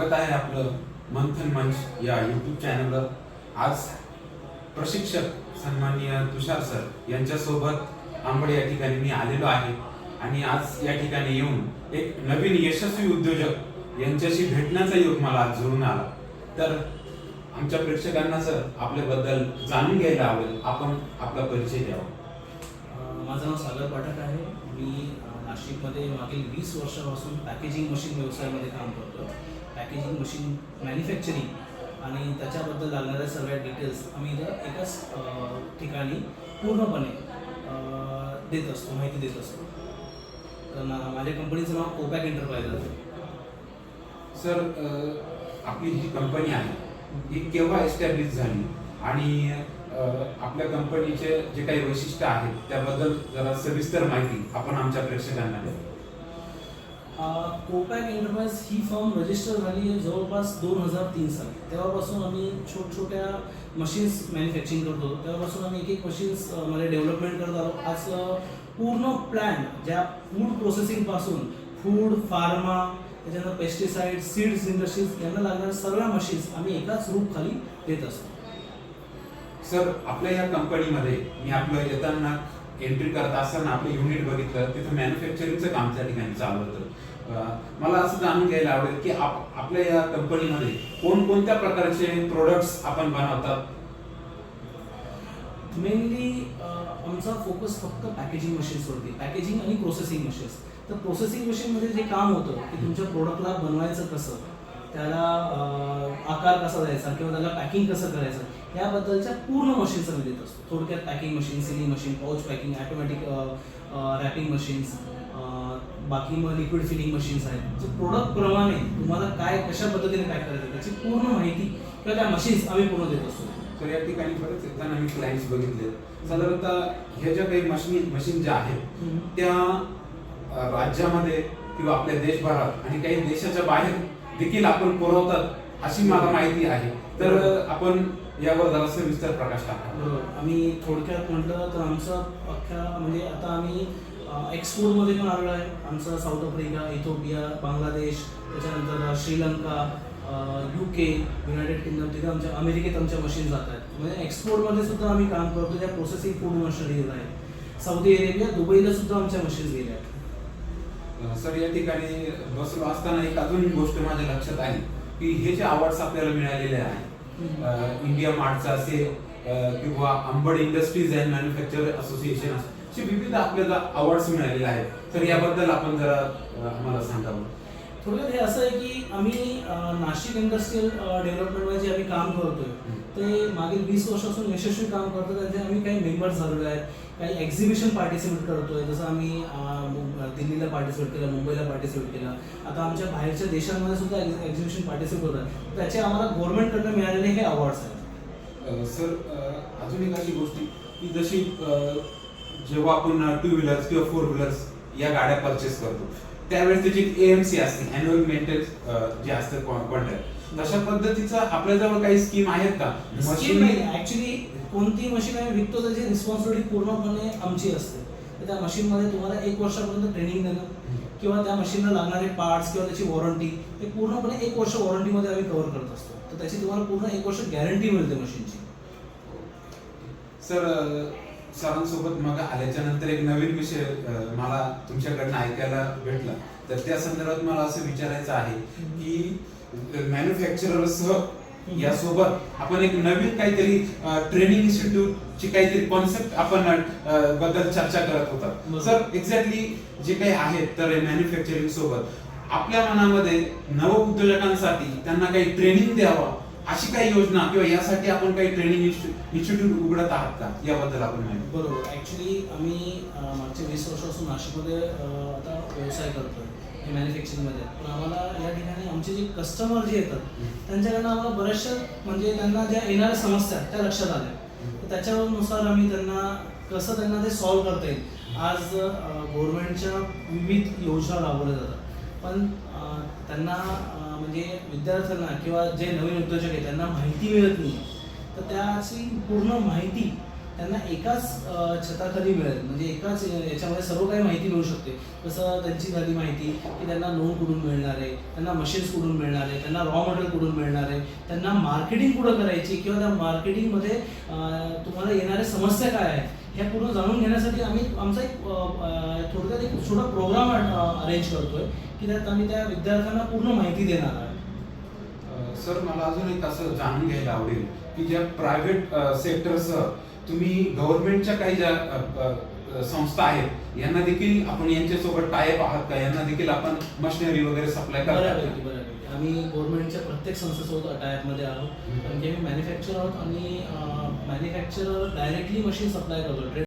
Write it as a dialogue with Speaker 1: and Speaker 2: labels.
Speaker 1: स्वागत आहे आपलं मंथन मंच या यूट्यूब चॅनलवर आज प्रशिक्षक सन्माननीय तुषार सर यांच्यासोबत आंबड या ठिकाणी मी आलेलो आहे. आणि आज या ठिकाणी येऊन एक नवीन यशस्वी उद्योजक यांच्याशी भेटण्याचा योग मला आज जुळून आला. तर आमच्या प्रेक्षकांना सर आपल्याबद्दल जाणून घ्यायला आवडेल. आपण आपला परिचय द्यावा.
Speaker 2: माझं नाव सागर पाठक आहे. मी नाशिकमध्ये मागील वीस वर्षापासून पॅकेजिंग मशीन व्यवसायामध्ये काम करतो पॅकेजिंग मशीन मॅन्युफॅक्चरिंग आणि त्याच्याबद्दल लागणाऱ्या सगळ्या डिटेल्स आम्ही इथं एकाच ठिकाणी पूर्णपणे देत असतो माहिती देत असतो. तर माझ्या कंपनीचं नाव कोपॅक एंटरप्राईज आहे.
Speaker 1: सर आपली जी कंपनी आहे ही केव्हा एस्टॅब्लिश झाली? आणि आपल्या कंपनीचे जे काही वैशिष्ट्य आहेत त्याबद्दल जरा सविस्तर माहिती आपण आमच्या प्रेक्षकांना द्या.
Speaker 2: कोपॅक एंटरप्राइज ही फर्म रजिस्टर झाली आहे जवळपास दोन हजार तीन साली. तेव्हापासून आम्ही छोट छोट्या मशीन्स मॅन्युफॅक्चरिंग करतो तेव्हापासून आम्ही एक एक मशीन्समध्ये डेव्हलपमेंट करत आलो. आज पूर्ण प्लॅन ज्या फूड प्रोसेसिंगपासून फूड फार्मा त्याच्यानंतर पेस्टिसाइड सीड्स इंडस्ट्रीज यांना लागणाऱ्या सगळ्या मशीन्स आम्ही एकाच रूपखाली देत असतो.
Speaker 1: सर आपल्या या कंपनीमध्ये मी आपलं येताना एंट्री करत असताना आपलं युनिट बघितलं तिथं मॅन्युफॅक्चरिंगचं काम त्या ठिकाणी चालू होतं. मला असं जाणून घ्यायला आवडेल की आप- आपल्या या कंपनीमध्ये कोणकोणत्या प्रकारचे प्रोडक्ट्स आपण बनवतात?
Speaker 2: मेनली आमचा फोकस फक्त पॅकेजिंग मशीन्सवरती पॅकेजिंग आणि प्रोसेसिंग मशीन्स तर प्रोसेसिंग मशीनमध्ये जे काम होतं की तुमच्या प्रोडक्टला बनवायचं कसं त्याला आकार कसा द्यायचा किंवा त्याला पॅकिंग कसं करायचं याबद्दलच्या पूर्ण मशीन्स आम्ही देत असतो. थोडक्यात packing machine sealing machine pouch packing automatic wrapping machines बाकी मग लिक्विड फिलिंग मशीन्स आहेत. जे प्रोडक्टप्रमाणे तुम्हाला काय कशा पद्धतीने पॅक करायचं त्याची पूर्ण माहिती किंवा त्या मशीन्स आम्ही पूर्ण देत असतो.
Speaker 1: तर या ठिकाणी बरेच येताना मी क्लायंट्स बघितले. साधारणतः ह्या ज्या काही मशीन मशीन ज्या आहेत त्या राज्यामध्ये किंवा आपल्या देशभरात आणि काही देशाच्या बाहेर देखील आपण पुरवतात. अशी मला माहिती आहे. तर अ, आपण यावर जरा सविस्तर प्रकाश टाका.
Speaker 2: बरोबर आम्ही थोडक्यात म्हटलं तर आमचं अख्ख्या म्हणजे आता आम्ही एक्सपोर्टमध्ये पण आलेलो आहे. आमचं साऊथ आफ्रिका इथोपिया बांगलादेश त्याच्यानंतर Sri Lanka U K United Kingdom तिथे आमच्या अमेरिकेत आमच्या मशीन जात आहेत. म्हणजे एक्सपोर्टमध्ये सुद्धा आम्ही काम करतो ज्या प्रोसेसिंग फूड मशिनरीज आहेत सौदी अरेबिया दुबईला सुद्धा आमच्या मशीन्स गेल्या आहेत.
Speaker 1: सर या ठिकाणी बसलो असताना एक अजून गोष्ट माझ्या लक्षात आली की हे जे अवॉर्ड्स आपल्याला मिळालेले आहेत इंडिया मार्टचा असेल किंवा Ambad industries and manufacture association असे विविध आपल्याला अवॉर्ड्स मिळालेले आहेत. तर याबद्दल आपण जरा आम्हाला सांगावं
Speaker 2: थोडक्यात हे असं आहे की आम्ही नाशिक इंडस्ट्रियल डेव्हलपमेंटमध्ये जे आम्ही काम करतोय ते मागील वीस वर्षापासून यशस्वी काम करतो त्याचे आम्ही काही मेंबर्स झालेलो आहेत काही एक्झिबिशन पार्टिसिपेट करतोय. जसं आम्ही दिल्लीला पार्टिसिपेट केलं मुंबईला पार्टिसिपेट केलं. आता आमच्या बाहेरच्या देशांमध्ये सुद्धा एक्झिबिशन पार्टिसिपेट होत आहे त्याचे आम्हाला गव्हर्नमेंटकडनं मिळालेले हे अवॉर्ड्स आहेत.
Speaker 1: सर अजून एक अशी गोष्टी की जशी जेव्हा आपण टू व्हीलर्स किंवा फोर व्हीलर्स या गाड्या परचेस करतो त्यावेळेस त्याची एएमसी असते अॅन्युअल मेंटेनन्स जे असतं कॉन्ट्रॅक्ट तशा पद्धतीचं आपल्याजवळ काही स्कीम आहेत का?
Speaker 2: नाही. ऍक्च्युली कोणती मशीन आम्ही विकतो त्याची रिस्पॉन्सिबिलिटी पूर्णपणे आमची असते. त्या मशीनमध्ये तुम्हाला एक वर्षापर्यंत ट्रेनिंग देणं किंवा त्या मशीनला लागणारे पार्ट्स किंवा त्याची वॉरंटी हे पूर्णपणे एक वर्ष वॉरंटीमध्ये आम्ही कव्हर करत असतो. तर त्याची तुम्हाला पूर्ण एक वर्ष गॅरंटी मिळते मशीनची.
Speaker 1: सर सरांसोबत मग आल्याच्यानंतर एक नवीन विषय मला तुमच्याकडनं ऐकायला भेटला. तर त्या संदर्भात मला असं विचारायचं आहे की मॅन्युफॅक्चरर्ससह यासोबत आपण एक नवीन काहीतरी ट्रेनिंग इन्स्टिट्यूट ची काहीतरी कॉन्सेप्ट आपण बद्दल चर्चा करत होता. सर एक्झॅक्टली जे काही आहेत तर मॅन्युफॅक्चरिंग सोबत. आपल्या मनामध्ये नव उद्योजकांसाठी त्यांना काही ट्रेनिंग द्यावं अशी काही योजना किंवा यासाठी आपण काही ट्रेनिंग इन्स्टिट्यूट उघडत आहात का? याबद्दल आपण माहिती.
Speaker 2: बरोबर. ॲक्च्युली आम्ही मागच्या वीस वर्षापासून नाशिकमध्ये आता व्यवसाय करतोय. हे मॅन्युफॅक्चरिंगमध्ये पण आम्हाला या ठिकाणी आमचे जे कस्टमर जे येतात त्यांच्याकडनं आम्हाला बऱ्याचशा म्हणजे त्यांना ज्या येणाऱ्या समस्या आहेत, त्या लक्षात आल्या. तर त्याच्यानुसार आम्ही त्यांना कसं त्यांना ते सॉल्व्ह करता येईल. आज गव्हर्नमेंटच्या विविध योजना राबवल्या जातात. पण त्यांना म्हणजे विद्यार्थ्यांना किंवा जे नवीन उद्योजक आहेत त्यांना माहिती मिळत नाही. तर त्याची पूर्ण माहिती त्यांना एकाच छताखाली मिळेल. म्हणजे एकाच याच्यामध्ये सर्व काही माहिती मिळू शकते. जसं त्यांची झाली माहिती की त्यांना लोन कुठून मिळणार आहे त्यांना मशीन्स कुठून मिळणार आहे त्यांना रॉ मटेरियल कुठून मिळणार आहे त्यांना मार्केटिंग कुठं करायची किंवा त्या मार्केटिंगमध्ये तुम्हाला येणाऱ्या समस्या काय आहेत ह्या पूर्ण जाणून घेण्यासाठी आम्ही आमचा एक थोडक्यात एक छोटा प्रोग्राम अरेंज करतोय की त्यात आम्ही त्या विद्यार्थ्यांना पूर्ण माहिती देणार आहे
Speaker 1: सर मला अजून एक असं जाणून घ्यायला आवडेल की ज्या प्रायव्हेट सेक्टरचं तुम्ही गव्हर्नमेंटच्या काही ज्या संस्था आहेत यांना देखील आपण यांच्यासोबत टायप आहात का? यांना देखील आपण मशिनरी वगैरे सप्लाय
Speaker 2: बऱ्यापैकी आम्ही गव्हर्नमेंटच्या प्रत्येक संस्थेसोबत अटॅचमध्ये आहोत. कारण की आम्ही मॅन्युफॅक्चर आहोत आणि मॅन्युफॅक्चरर डायरेक्टली मशीन सप्लाय करतो.